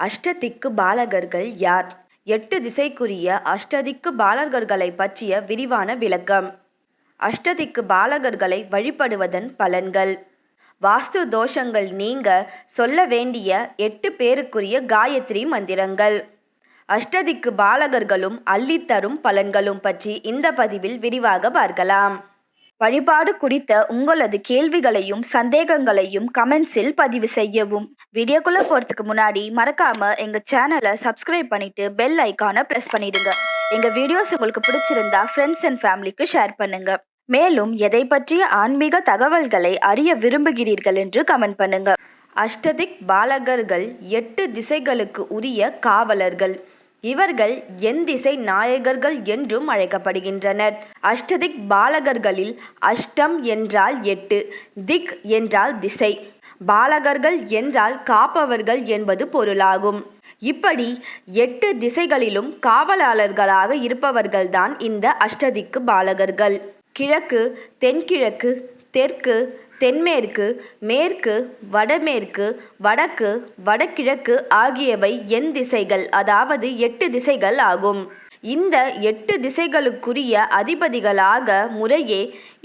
அஷ்டதிக்கு பாலகர்கள் யார்? எட்டு திசைக்குரிய அஷ்டதிக்கு பாலகர்களை பற்றிய விரிவான விளக்கம். அஷ்டதிக்கு பாலகர்களை வழிபடுவதன் பலன்கள். வாஸ்து தோஷங்கள் நீங்க சொல்ல வேண்டிய எட்டு பேருக்குரிய காயத்ரி மந்திரங்கள். அஷ்டதிக்கு பாலகர்களும் அள்ளித்தரும் பலன்களும் பற்றி இந்த பதிவில் விரிவாக பார்க்கலாம். வழிபாடு குறித்த உங்களது கேள்விகளையும் சந்தேகங்களையும் கமெண்ட்ஸில் பதிவு செய்யவும். வீடியோக்குள்ள போறதுக்கு முன்னாடி மறக்காம எங்க சேனலை சப்ஸ்கிரைப் பண்ணிட்டு பெல் ஐக்கானை பிரஸ் பண்ணிடுங்க. எங்க வீடியோஸ் உங்களுக்கு பிடிச்சிருந்தா ஃப்ரெண்ட்ஸ் அண்ட் ஃபேமிலிக்கு ஷேர் பண்ணுங்க. மேலும் எதை பற்றிய ஆன்மீக தகவல்களை அறிய விரும்புகிறீர்கள் என்று கமெண்ட் பண்ணுங்க. அஷ்டதிக் பாலகர்கள் எட்டு திசைகளுக்கு உரிய காவலர்கள். இவர்கள் என் திசை நாயகர்கள் என்றும் அழைக்கப்படுகின்றனர். அஷ்டதிக் பாலகர்களில் அஷ்டம் என்றால் எட்டு திக் என்றால் திசை. பாலகர்கள் என்றால் காப்பவர்கள் என்பது பொருளாகும். இப்படி எட்டு திசைகளிலும் காவலாளர்களாக இருப்பவர்கள்தான் இந்த அஷ்டதிக்கு பாலகர்கள். கிழக்கு தென்கிழக்கு தெற்கு தென்மேற்கு மேற்கு வடமேற்கு வடக்கு வடகிழக்கு ஆகியவை எண் திசைகள் அதாவது எட்டு திசைகள் ஆகும். இந்த எட்டு திசைகளுக்குரிய அதிபதிகளாக முறையே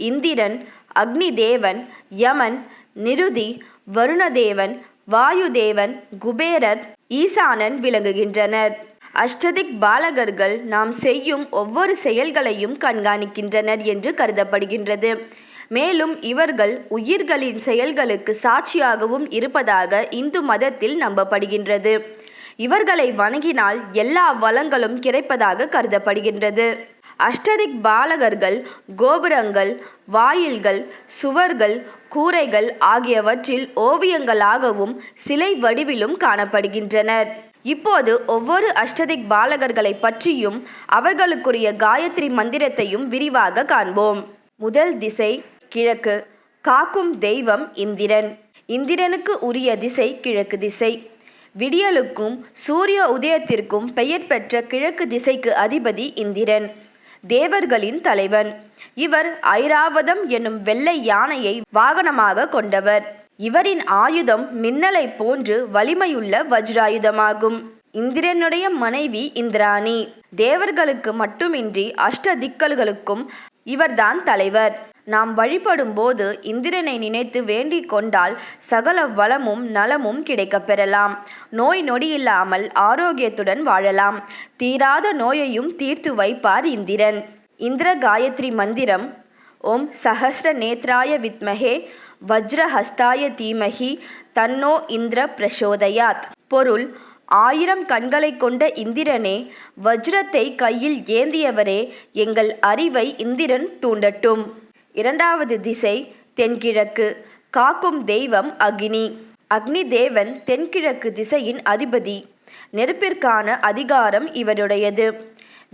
இந்திரன் அக்னி தேவன் யமன் நிருதி வருணதேவன் வாயுதேவன் குபேரர் ஈசானன் விளங்குகின்றனர். அஷ்டதிக் பாலகர்கள் நாம் செய்யும் ஒவ்வொரு செயல்களையும் கண்காணிக்கின்றனர் என்று கருதப்படுகின்றது. மேலும் இவர்கள் உயிர்களின் செயல்களுக்கு சாட்சியாகவும் இருப்பதாக இந்து மதத்தில் நம்பப்படுகின்றது. இவர்களை வணங்கினால் எல்லா வளங்களும் கிடைப்பதாக கருதப்படுகின்றது. அஷ்டதிக் பாலகர்கள் கோபுரங்கள் வாயில்கள் சுவர்கள் கூரைகள் ஆகியவற்றில் ஓவியங்களாகவும் சிலை வடிவிலும் காணப்படுகின்றனர். இப்போது ஒவ்வொரு அஷ்டதிக் பாலகர்களை பற்றியும் அவர்களுக்குரிய காயத்ரி மந்திரத்தையும் விரிவாக காண்போம். முதல் திசை கிழக்கு. காக்கும் தெய்வம் இந்திரன். இந்திரனுக்கு உரிய திசை கிழக்கு திசை. விடியலுக்கும் சூரிய உதயத்திற்கும் பெயர் பெற்ற கிழக்கு திசைக்கு அதிபதி இந்திரன். தேவர்களின் தலைவன். இவர் ஐராவதம் என்னும் வெள்ளை யானையை வாகனமாக கொண்டவர். இவரின் ஆயுதம் மின்னலை போன்று வலிமையுள்ள வஜ்ராயுதமாகும். இந்திரனுடைய மனைவி இந்திராணி. தேவர்களுக்கு மட்டுமின்றி அஷ்ட திக்கல்களுக்கும் இவர்தான் தலைவர். நாம் வழிபடும் போது இந்திரனை நினைத்து வேண்டிக் கொண்டால் சகல வளமும் நலமும் கிடைக்கப் பெறலாம். நோய் நொடியில்லாமல் ஆரோக்கியத்துடன் வாழலாம். தீராத நோயையும் தீர்த்து வைப்பார் இந்திரன். இந்திர காயத்ரி மந்திரம் ஓம் சஹஸ்ர நேத்ராய வித்மகே வஜ்ரஹஸ்தாய தீமஹி தன்னோ இந்திர பிரசோதயாத். பொருள் ஆயிரம் கண்களை கொண்ட இந்திரனே வஜ்ரத்தை கையில் ஏந்தியவரே எங்கள் அறிவை இந்திரன் தூண்டட்டும். இரண்டாவது திசை தென்கிழக்கு. காக்கும் தெய்வம் அக்னி. அக்னி தேவன் தென்கிழக்கு திசையின் அதிபதி. நெருப்பிற்கான அதிகாரம் இவருடையது.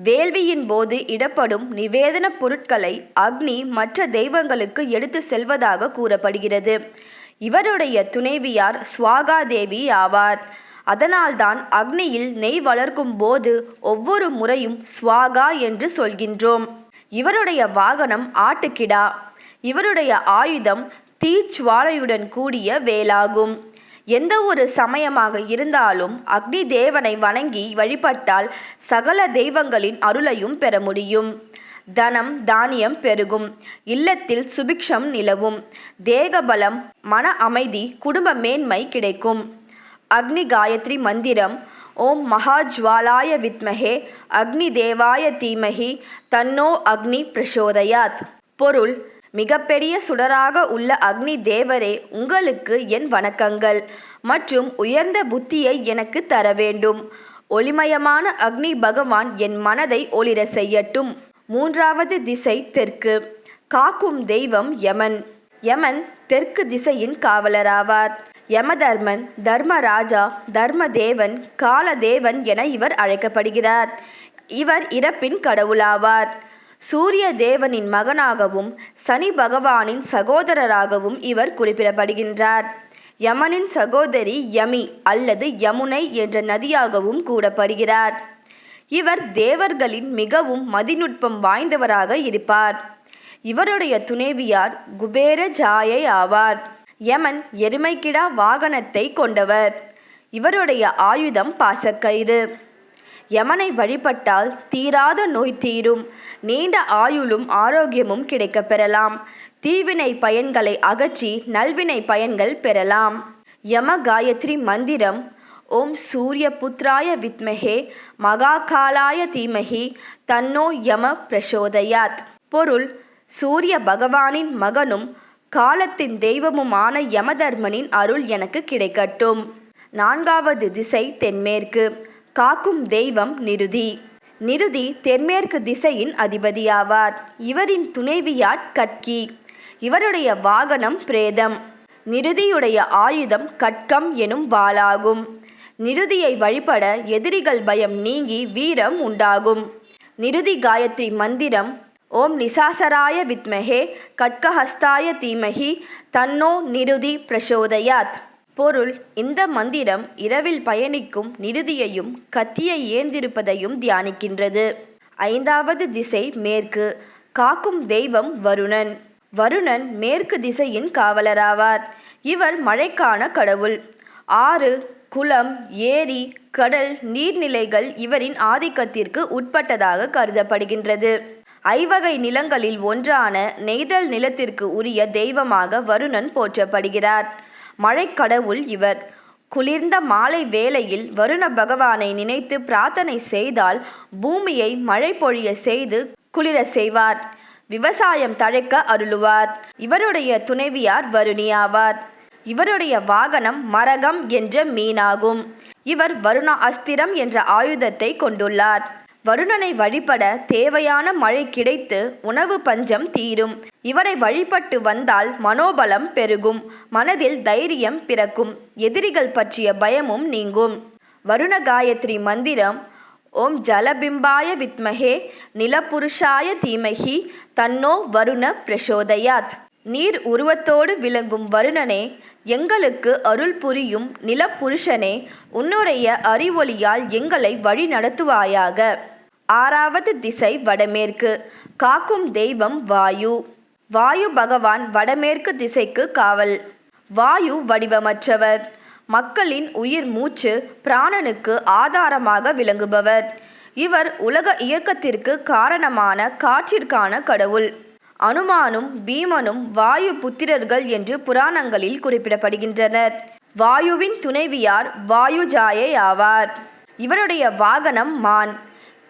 வேள்வியின் போது இடப்படும் நிவேதன பொருட்களை அக்னி மற்ற தெய்வங்களுக்கு எடுத்து செல்வதாக கூறப்படுகிறது. இவருடைய துணைவியார் சுவாகா தேவி ஆவார். அதனால்தான் அக்னியில் நெய் வளர்க்கும் போது ஒவ்வொரு முறையும் ஸ்வாகா என்று சொல்கின்றோம். இவருடைய வாகனம் ஆட்டுக்கிடா. இவருடைய ஆயுதம் தீச்சுவாலையுடன் கூடிய வேலாகும். எந்த ஒரு சமயமாக இருந்தாலும் அக்னி தேவனை வணங்கி வழிபட்டால் சகல தெய்வங்களின் அருளையும் பெற முடியும். தனம் தானியம் பெருகும். இல்லத்தில் சுபிக்ஷம் நிலவும். தேகபலம் மன அமைதி குடும்ப மேன்மை கிடைக்கும். அக்னி காயத்ரி மந்திரம் ஓம் மகாஜ்வாலாய வித்மஹே அக்னி தேவாய தீமஹி தன்னோ அக்னி பிரசோதயாத். பொருள் மிகப்பெரிய சுடராக உள்ள அக்னி தேவரே உங்களுக்கு என் வணக்கங்கள். மற்றும் உயர்ந்த புத்தியை எனக்கு தர வேண்டும். ஒளிமயமான அக்னி பகவான் என் மனதை ஒளிர செய்யட்டும். மூன்றாவது திசை தெற்கு. காக்கும் தெய்வம் யமன். யமன் தெற்கு திசையின் காவலராவார். யமதர்மன் தர்மராஜா தர்மதேவன் காலதேவன் என இவர் அழைக்கப்படுகிறார். இவர் இறப்பின் கடவுளாவார். சூரிய தேவனின் மகனாகவும் சனி பகவானின் சகோதரராகவும் இவர் குறிப்பிடப்படுகின்றார். யமனின் சகோதரி யமி அல்லது யமுனை என்ற நதியாகவும் கூறப்படுகிறார். இவர் தேவர்களின் மிகவும் மதிநுட்பம் வாய்ந்தவராக இருப்பார். இவருடைய துணைவியார் குபேர ஜாயை ஆவார். யமன் எருமைக்கிடா வாகனத்தை கொண்டவர். இவருடைய ஆயுதம் பாசக்கயிறு. யமனை வழிபட்டால் தீராத நோய் தீரும். நீண்ட ஆயுளும் ஆரோக்கியமும் கிடைக்கப் பெறலாம். தீவினை பயன்களை அகற்றி நல்வினை பயன்கள் பெறலாம். யம காயத்ரி மந்திரம் ஓம் சூரிய புத்ராய வித்மகே மகாகாலாய தீமகி தன்னோ யம பிரசோதயாத். பொருள் சூரிய பகவானின் மகனும் காலத்தின் தெய்வமுமான யமதர்மனின் அருள் எனக்கு கிடைக்கட்டும். நான்காவது திசை தென்மேற்கு. காக்கும் தெய்வம் நிருதி. நிருதி தென்மேற்கு திசையின் அதிபதியாவார். இவரின் துணைவியார் கட்கி. இவருடைய வாகனம் பிரேதம். நிருதியுடைய ஆயுதம் கட்கம் எனும் வாளாகும். நிருதியை வழிபட எதிரிகள் பயம் நீங்கி வீரம் உண்டாகும். நிருதி காயத்ரி மந்திரம் ஓம் நிசாசராய வித்மஹே கட்கஹஸ்தாய தீமஹி தன்னோ நிருதி பிரசோதயாத். பொருள் இந்த மந்திரம் இரவில் பயணிக்கும் நிருதியையும் கத்தியை ஏந்திருப்பதையும் தியானிக்கின்றது. ஐந்தாவது திசை மேற்கு காக்கும் தெய்வம் வருணன். வருணன் மேற்கு திசையின் காவலராவார். இவர் மழைக்கான கடவுள். ஆறு குளம் ஏரி கடல் நீர்நிலைகள் இவரின் ஆதிக்கத்திற்கு உட்பட்டதாக கருதப்படுகின்றது. ஐவகை நிலங்களில் ஒன்றான நெய்தல் நிலத்திற்கு உரிய தெய்வமாக வருணன் போற்றப்படுகிறார். மழைக்கடவுள் இவர். குளிர்ந்த மாலை வேளையில் வருண பகவானை நினைத்து பிரார்த்தனை செய்தால் பூமியை மழை பொழிய செய்து குளிர செய்வார். விவசாயம் தழைக்க அருளுவார். இவருடைய துணைவியார் வருணியாவார் இவருடைய வாகனம் மரகம் என்ற மீனாகும். இவர் வருண அஸ்திரம் என்ற ஆயுதத்தை கொண்டுள்ளார். வருணனை வழிபட தேவையான மழை கிடைத்து உணவு பஞ்சம் தீரும். இவரை வழிபட்டு வந்தால் மனோபலம் பெருகும். மனதில் தைரியம் பிறக்கும். எதிரிகள் பற்றிய பயமும் நீங்கும். வருண காயத்ரி மந்திரம் ஓம் ஜலபிம்பாய வித்மகே நிலபுருஷாய தீமகி தன்னோ வருண பிரசோதயாத். நீர் உருவத்தோடு விளங்கும் வருணனே எங்களுக்கு அருள் புரியும் நிலப்புருஷனே உன்னுடைய அறிவொளியால் எங்களை வழி நடத்துவாயாக. ஆறாவது திசை வடமேற்கு காக்கும் தெய்வம் வாயு. வாயு பகவான் வடமேற்கு திசைக்கு காவல். வாயு வடிவமற்றவர். மக்களின் உயிர் மூச்சு பிராணனுக்கு ஆதாரமாக விளங்குபவர். இவர் உலக இயக்கத்திற்கு காரணமான காற்றிற்கான கடவுள். அனுமானும் பீமனும் வாயு புத்திரர்கள் என்று புராணங்களில் குறிப்பிடப்படுகின்றனர். வாயுவின் துணைவியார் வாயுஜாயை ஆவார். இவருடைய வாகனம் மான்.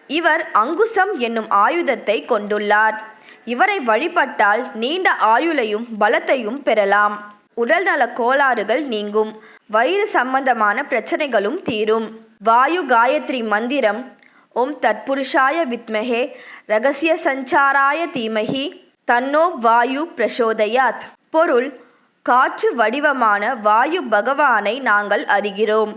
இவர் அங்குசம் என்னும் ஆயுதத்தை கொண்டுள்ளார். இவரை வழிபட்டால் நீண்ட ஆயுளையும் பலத்தையும் பெறலாம். உடல்நல கோளாறுகள் நீங்கும். வயிறு சம்பந்தமான பிரச்சனைகளும் தீரும். வாயு காயத்ரி மந்திரம் ஓம் தற்புருஷாய வித்மஹே ரகசிய சஞ்சாராய தீமகி தன்னோ வாயு பிரசோதயாத். பொருள் காற்று வடிவமான வாயு பகவானை நாங்கள் அறிகிறோம்.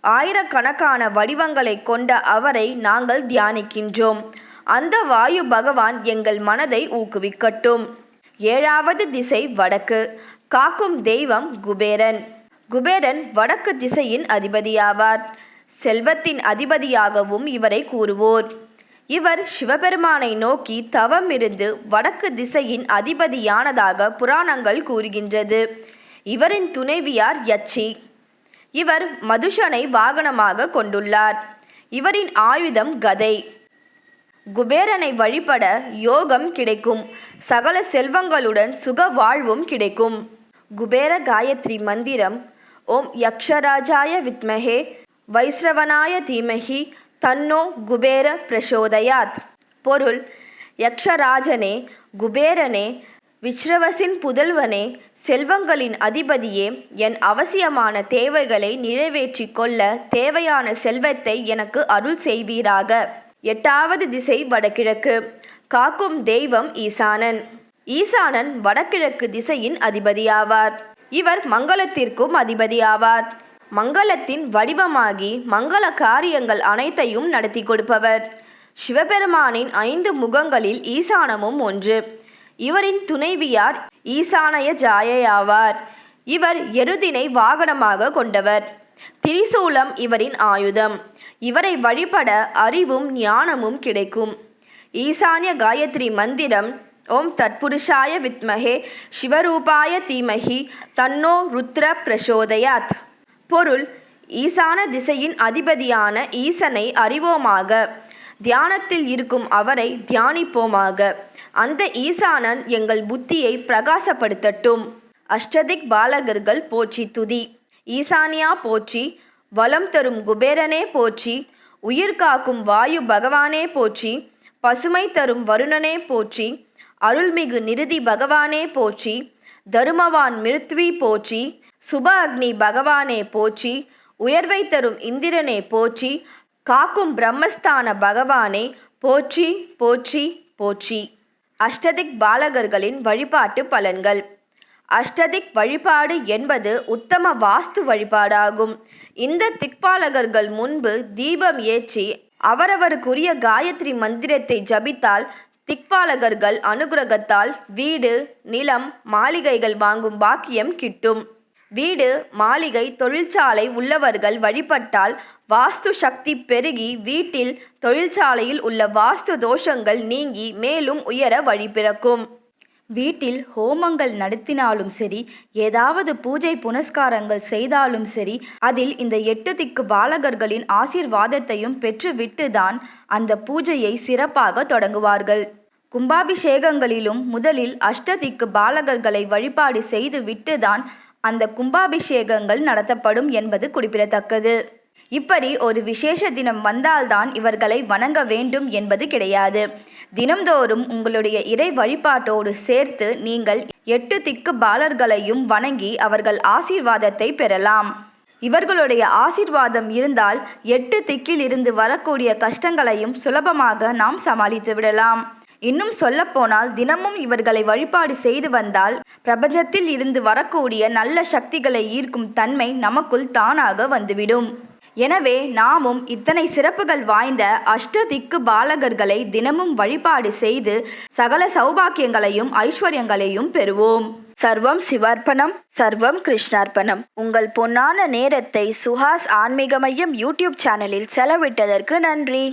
ஆயிரக்கணக்கான வடிவங்களை கொண்ட அவரை நாங்கள் தியானிக்கின்றோம். அந்த வாயு பகவான் எங்கள் மனதை ஊக்குவிக்கட்டும். ஏழாவது திசை வடக்கு காக்கும் தெய்வம் குபேரன். குபேரன் வடக்கு திசையின் அதிபதியாவார். செல்வத்தின் அதிபதியாகவும் இவரை கூறுவோர். இவர் சிவபெருமானை நோக்கி தவம் இருந்து வடக்கு திசையின் அதிபதியானதாக புராணங்கள் கூறுகின்றது. இவரின் துணைவியார் யச்சி இவர் மதுஷனை வாகனமாக கொண்டுள்ளார். இவரின் ஆயுதம் கதை. குபேரனை வழிபட யோகம் கிடைக்கும். சகல செல்வங்களுடன் சுக வாழ்வும் கிடைக்கும். குபேர காயத்ரி மந்திரம் ஓம் யக்ஷராஜாய வித்மஹே வைஸ்ரவனாய தீமஹி தன்னோ குபேர பிரசோதயாத். பொருள் யக்ஷராஜனே குபேரனே விச்ரவசின் புதல்வனே செல்வங்களின் அதிபதியே என் அவசியமான தேவைகளை நிறைவேற்றிக் கொள்ள தேவையான செல்வத்தை எனக்கு அருள் செய்வீராக. எட்டாவது திசை வடகிழக்கு. காக்கும் தெய்வம் ஈசானன். ஈசானன் வடகிழக்கு திசையின் அதிபதியாவார். இவர் மங்களத்திற்கும் அதிபதியாவார். மங்களத்தின் வடிவமாகி மங்கள காரியங்கள் அனைத்தையும் நடத்தி கொடுப்பவர். சிவபெருமானின் ஐந்து முகங்களில் ஈசானமும் ஒன்று. இவரின் துணைவியார் ஈசானய ஜாயையாவார். இவர் எருதினை வாகனமாக கொண்டவர். திரிசூலம் இவரின் ஆயுதம். இவரை வழிபட அறிவும் ஞானமும் கிடைக்கும். ஈசான்ய காயத்ரி மந்திரம் ஓம் தற்புருஷாய வித்மகே சிவரூபாய தீமகி தன்னோ ருத்ர பிரசோதயாத். பொருள் ஈசான திசையின் அதிபதியான ஈசனை அறிவோமாக. தியானத்தில் இருக்கும் அவரை தியானிப்போமாக. அந்த ஈசானன் எங்கள் புத்தியை பிரகாசப்படுத்தட்டும். அஷ்டதிக் பாலகர்கள் போற்றி துதி. ஈசானியா போற்றி வளம் தரும் குபேரனே போற்றி உயிர் காக்கும் வாயு பகவானே போற்றி பசுமை தரும் வருணனே போற்றி அருள்மிகு நிருதி பகவானே போற்றி தருமவான் மிருத்வி போற்றி சுப அக்னி பகவானே போற்றி உயர்வை தரும் இந்திரனே போற்றி காக்கும் பிரம்மஸ்தான பகவானே போற்றி போற்றி போற்றி. அஷ்டதிக் பாலகர்களின் வழிபாட்டு பலன்கள். அஷ்டதிக் வழிபாடு என்பது உத்தம வாஸ்து வழிபாடாகும். இந்த திக்பாலகர்கள் முன்பு தீபம் ஏற்றி அவரவருக்குரிய காயத்ரி மந்திரத்தை ஜபித்தால் திக்பாலகர்கள் அனுகிரகத்தால் வீடு நிலம் மாளிகைகள் வாங்கும் பாக்கியம் கிட்டும். வீடு மாளிகை தொழிற்சாலை உள்ளவர்கள் வழிபட்டால் வாஸ்து சக்தி பெருகி வீட்டில் தொழிற்சாலையில் உள்ள வாஸ்து தோஷங்கள் நீங்கி மேலும் உயர வழிபிறக்கும் வீட்டில் ஹோமங்கள் நடத்தினாலும் சரி ஏதாவது பூஜை புனஸ்காரங்கள் செய்தாலும் சரி அதில் இந்த எட்டு திக்கு பாலகர்களின் ஆசீர்வாதத்தையும் பெற்றுவிட்டுதான் அந்த பூஜையை சிறப்பாக தொடங்குவார்கள். கும்பாபிஷேகங்களிலும் முதலில் அஷ்டதிக்கு பாலகர்களை வழிபாடு செய்துவிட்டுதான் அந்த கும்பாபிஷேகங்கள் நடத்தப்படும் என்பது குறிப்பிடத்தக்கது. இப்படி ஒரு விசேஷ தினம் வந்தால்தான் இவர்களை வணங்க வேண்டும் என்பது கிடையாது. தினம்தோறும் உங்களுடைய இறை வழிபாட்டோடு சேர்த்து நீங்கள் எட்டு திக்கு பாலர்களையும் வணங்கி அவர்கள் ஆசீர்வாதத்தை பெறலாம். இவர்களுடைய ஆசீர்வாதம் இருந்தால் எட்டு திக்கில் இருந்து வரக்கூடிய கஷ்டங்களையும் சுலபமாக நாம் சமாளித்து விடலாம். இன்னும் சொல்லப்போனால் தினமும் இவர்களை வழிபாடு செய்து வந்தால் பிரபஞ்சத்தில் இருந்து வரக்கூடிய நல்ல சக்திகளை ஈர்க்கும் தன்மை நமக்குள் தானாக வந்துவிடும். எனவே நாமும் இத்தனை சிறப்புகள் வாய்ந்த அஷ்டதிக்கு பாலகர்களை தினமும் வழிபாடு செய்து சகல சௌபாக்கியங்களையும் ஐஸ்வர்யங்களையும் பெறுவோம். சர்வம் சிவார்ப்பணம் சர்வம் கிருஷ்ணார்ப்பணம். உங்கள் பொன்னான நேரத்தை சுஹாஸ் ஆன்மீக மையம் யூடியூப் சேனலில் செலவிட்டதற்கு நன்றி.